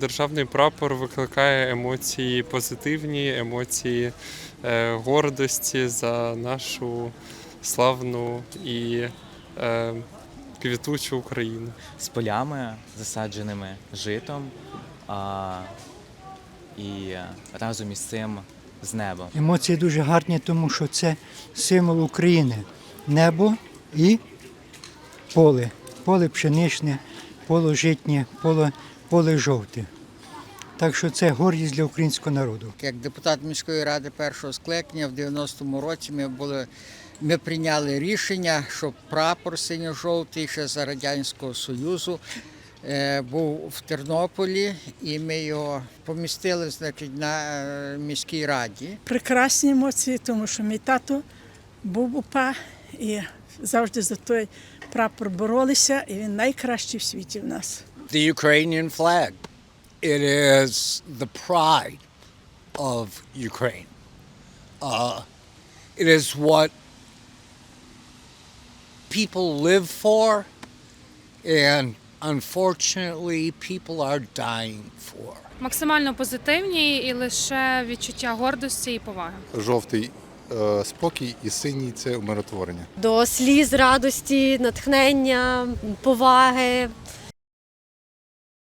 Державний прапор викликає емоції позитивні, емоції е, гордості за нашу славну і е, квітучу Україну. з полями, засадженими житом, а, і разом із цим з небом. Емоції дуже гарні, тому що це символ України. Небо і поле. Поле пшеничне, поле житнє, поле, поле жовте. Так що це гордість для українського народу. Як депутат міської ради першого скликання в 90-му році ми були. Ми прийняли рішення, щоб прапор синьо-жовтий ще за Радянського Союзу е, був в Тернополі, і ми його помістили значить, на е, міській раді. прекрасні емоції, тому що мій тато був УПА і завжди за той прапор боролися, і він найкращий в світі в нас. the Ukrainian flag. It is the pride of Ukraine. Uh, it is what people live for, and unfortunately, people are dying for. максимально позитивні і лише відчуття гордості і поваги. жовтий спокій і синій це умиротворення. до сліз радості, натхнення, поваги,